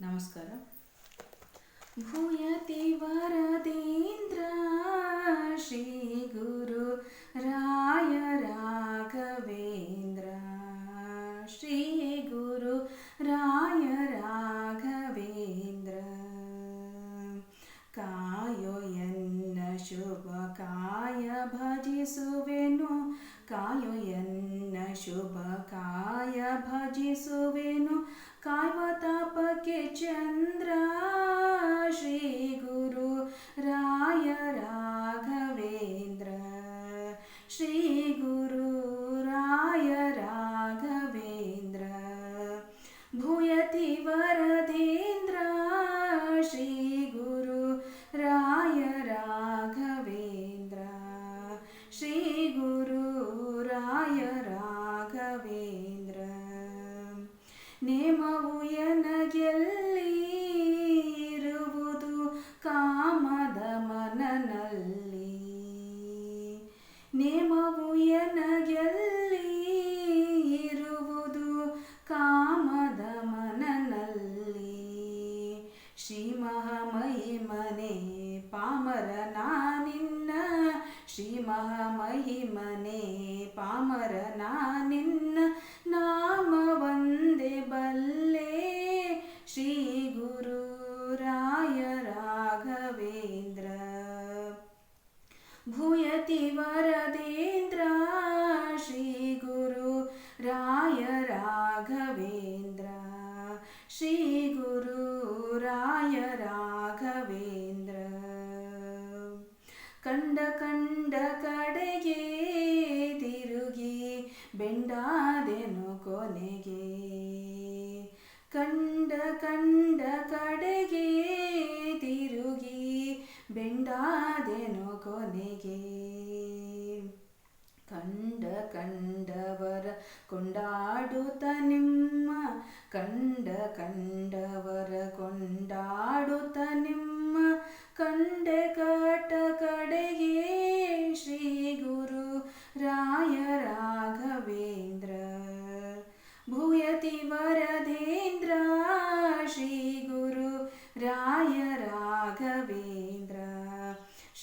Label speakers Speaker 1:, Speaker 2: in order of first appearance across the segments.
Speaker 1: ನಮಸ್ಕಾರ ಭೂಯತಿ ವರದೇಂದ್ರ ಶ್ರೀ ಗುರು ರಾಯ ರಾಘವೇಂದ್ರ ಶ್ರೀ ಗುರು ರಾಯ ರಾಘವೇಂದ್ರ ಕಾಯೋ ಎನ್ನ ಶುಭ ಕಾಯ ಭಜಿಸುವೆನು ಕಾಯೋ ಎನ್ನ ಶುಭ ಕಾಯ ಭಜಿಸುವೆನು ಕಾಯುವ ತಾಪಕ್ಕೆ चन्द्र श्रीगुरु राय राघवेन्द्र। श्रीगुरु राय राघवेन्द्र। भूयति वरदेन्द्र। श्रीगुरु राय राघवेन्द्र। श्रीगुरु राय राघवेन्द्र। नेमवु ನೇಮವು ಎನಗೆಲ್ಲಿ ಇರುವುದು ಕಾಮದ ಮನನಲ್ಲಿ ಶ್ರೀ ಮಹಾಮಹಿಮನೆ ಪಾಮರ ನಾನಿನ್ನ. ಶ್ರೀ ಮಹಾಮಹಿಮನೆ ಪಾಮರ ನಾನಿನ್ನ. ರಾಘವೇಂದ್ರ. ಕಂಡ ಕಂಡ ಕಡೆಗೆ ತಿರುಗಿ ಬೆಂಡಾದೆನು ಕೊನೆಗೆ. ಕಂಡ ಕಂಡ ಕಡೆಗೆ ತಿರುಗಿ ಬೆಂಡಾದೆನು ಕೊನೆಗೆ. ಕಂಡ ಕಂಡವರ ಕೊಂಡಾಡುತ್ತ ನಿಮ್ಮ. ಕಂಡ ಕಂಡವರ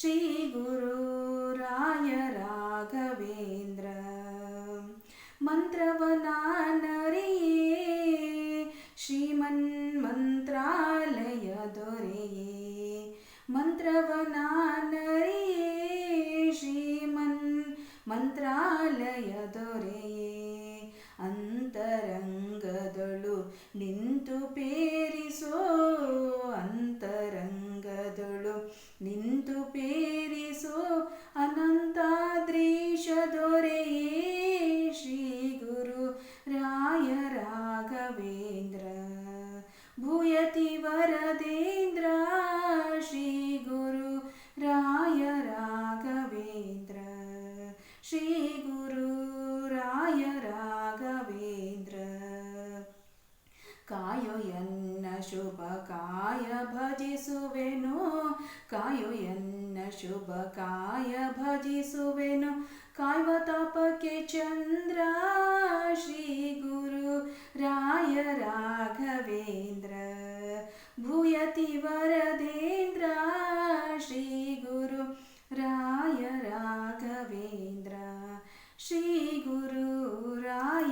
Speaker 1: ಶ್ರೀ ಗುರು ರಾಯ ರಾಘವೇಂದ್ರ ಮಂತ್ರವನಾನರಿಯೇ ಶ್ರೀಮನ್ ಮಂತ್ರಾಲಯ ದೊರೆಯೇ. ಮಂತ್ರವನಾನರಿಯೇ न्द्र श्रीगुरु राय राघवेन्द्र। श्रीगुरु राय राघवेन्द्र। कायोयन्न शुभकाय काय कायोयन्न शुभकाय शुभ कायवतापके भजसे चन्द्र श्रीगुरु राय राघवेन्द्र। भूयति वरधेन्द्रा श्रीगुरु राय राघवेन्द्र श्रीगुरु राय